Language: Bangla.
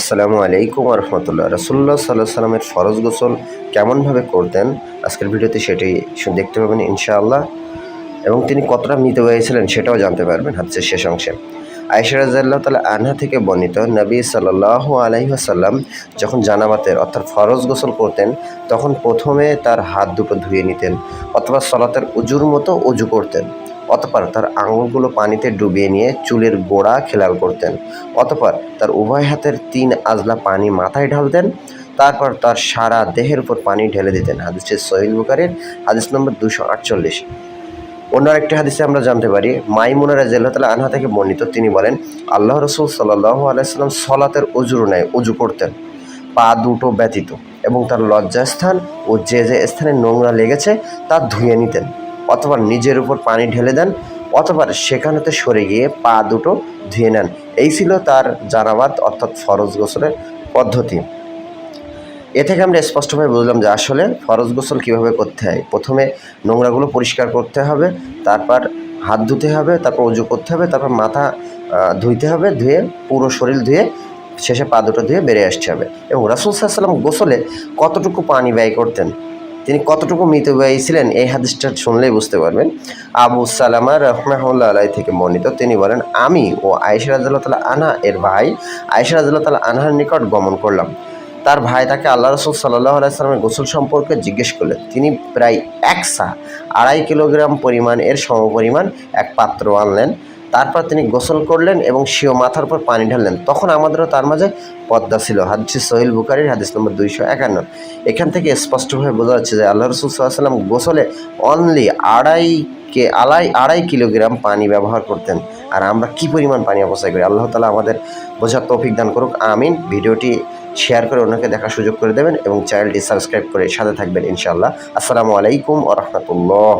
আসসালামু আলাইকুম রহমতুল্লাহ। রসুল্লাহ সাল্লাহ সাল্লামের ফরজ গোসল কেমনভাবে করতেন? আজকের ভিডিওতে সেটাই দেখতে পাবেন ইনশাআল্লাহ। এবং তিনি কতটা মৃত হয়েছিলেন সেটাও জানতে পারবেন হাদিসের শেষ অংশে। আয়েশা রাজাল্লাহ তালা আনহা থেকে বর্ণিত নবী সাল্লাহ আলাইসাল্লাম যখন জানাবাতের অর্থাৎ ফরজ গোসল করতেন, তখন প্রথমে তার হাত দুটো ধুয়ে নিতেন অথবা সলাতের উজুর মতো উজু করতেন। অতপর তার আঙুলগুলো পানিতে ডুবিয়ে নিয়ে চুলের গোড়া খেলাল করতেন। অতপর তার উভয় হাতের তিন আজলা পানি মাথায় ঢালতেন। তারপর তার সারা দেহের উপর পানি ঢেলে দিতেন। হাদিসের সহিল বুকারের হাদিস নম্বর দুশো আটচল্লিশ। অন্য একটি হাদিসে আমরা জানতে পারি, মাইমুনা রাজিয়াল্লাহ তালা আনহা থেকে বর্ণিত, তিনি বলেন, আল্লাহ রসুল সাল্লাহ আলাইসাল্লাম সলাতের উজুর নেয়, উজু করতেন। পা দুটো ব্যতীত এবং তার লজ্জাস্থান ও যে যে স্থানে নোংরা লেগেছে তা ধুয়ে নিতেন। অথবা নিজের উপর পানি ঢেলে দেন, অথবা সেখানেতে সরে গিয়ে পা দুটো ধুয়ে নেন। এই ছিল তার জানাবাদ অর্থাৎ ফরজ গোসলের পদ্ধতি। এ থেকে আমরা স্পষ্টভাবে বুঝলাম যে আসলে ফরজ গোসল কীভাবে করতে হয়। প্রথমে নোংরাগুলো পরিষ্কার করতে হবে, তারপর হাত ধুতে হবে, তারপর উজু করতে হবে, তারপর মাথা ধুইতে হবে, ধুয়ে পুরো শরীর ধুয়ে শেষে পা দুটো ধুয়ে বেরিয়ে আসতে হবে। এবং রাসুল সাল্লাম গোসলে কতটুকু পানি ব্যয় করতেন? তিনি কতটুকু মৃতব্যয়ী ছিলেন এই হাদিসটা শুনলেই বুঝতে পারবেন। আবু সালামা রহমাহুল্লাহ আলাই থেকে বর্ণিত, তিনি বলেন, আমি ও আয়েশা রাজাল্লাহ তালা আনহা এর ভাই আয়েশা রাজাল্লাহ তালা আনহার নিকট গমন করলাম। তার ভাই তাকে আল্লাহ রসুল সাল্লাহ আলাইসালামের গোসল সম্পর্কে জিজ্ঞেস করলেন। তিনি প্রায় এক সা আড়াই কিলোগ্রাম পরিমাণ এর সমপরিমাণ এক পাত্র আনলেন। তারপর তিনি গোসল করলেন এবং সিও মাথার উপর পানি ঢাললেন। তখন আমাদেরও তার মাঝে পদ্মা ছিল। হাদিস সোহেল বুকারির হাদিস নম্বর দুইশো একান্ন। এখান থেকে স্পষ্টভাবে বোঝা যাচ্ছে যে আল্লাহ রসুল সাল্লাম গোসলে অনলি আড়াই কে আড়াই আড়াই কিলোগ্রাম পানি ব্যবহার করতেন। আর আমরা কি পরিমাণ পানি অপচয় করি? আল্লাহ তালা আমাদের বোঝার তৌফিক দান করুক। আমিন। ভিডিওটি শেয়ার করে অন্যকে দেখার সুযোগ করে দেবেন এবং চ্যানেলটি সাবস্ক্রাইব করে সাথে থাকবেন ইনশাআল্লাহ। আসসালামু আলাইকুম ও রহমতুল্লাহ।